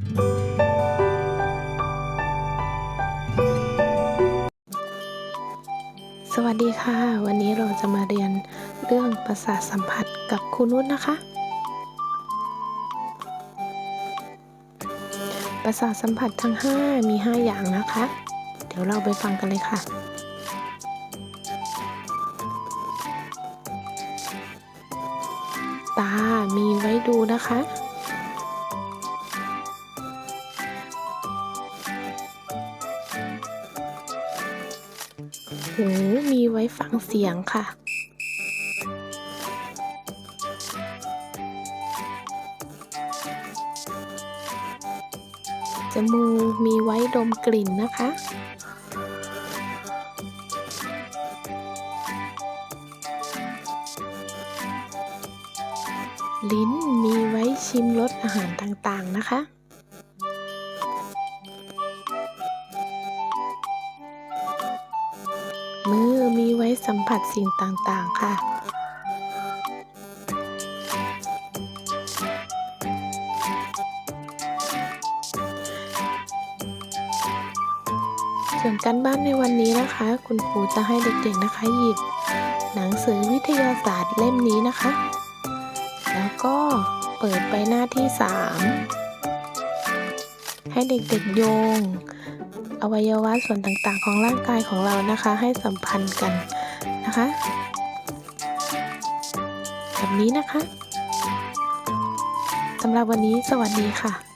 สวัสดีค่ะ วันนี้เราจะมาเรียนเรื่องประสาทสัมผัสกับครูนุชนะคะ ประสาทสัมผัสทั้ง 5 มี 5 อย่างนะคะ เดี๋ยวเราไปฟังกันเลยค่ะ ตามีไว้ดูนะคะ หูมีไว้ฟังเสียงค่ะ จมูกมีไว้ดมกลิ่นนะคะ ลิ้นมีไว้ชิมรสอาหารต่างๆนะคะ มือมีไว้สัมผัสสิ่งต่างๆ ค่ะ ส่วนการบ้านในวันนี้นะคะ คุณครูจะให้เด็กๆนะคะหยิบ หนังสือวิทยาศาสตร์เล่มนี้นะคะ แล้วก็เปิดไปหน้าที่ 3 ให้เด็กๆโยง อวัยวะส่วนต่างๆ ของร่างกายของเรานะคะ ให้สัมพันธ์กันนะคะแบบนี้นะคะสำหรับวันนี้สวัสดีค่ะ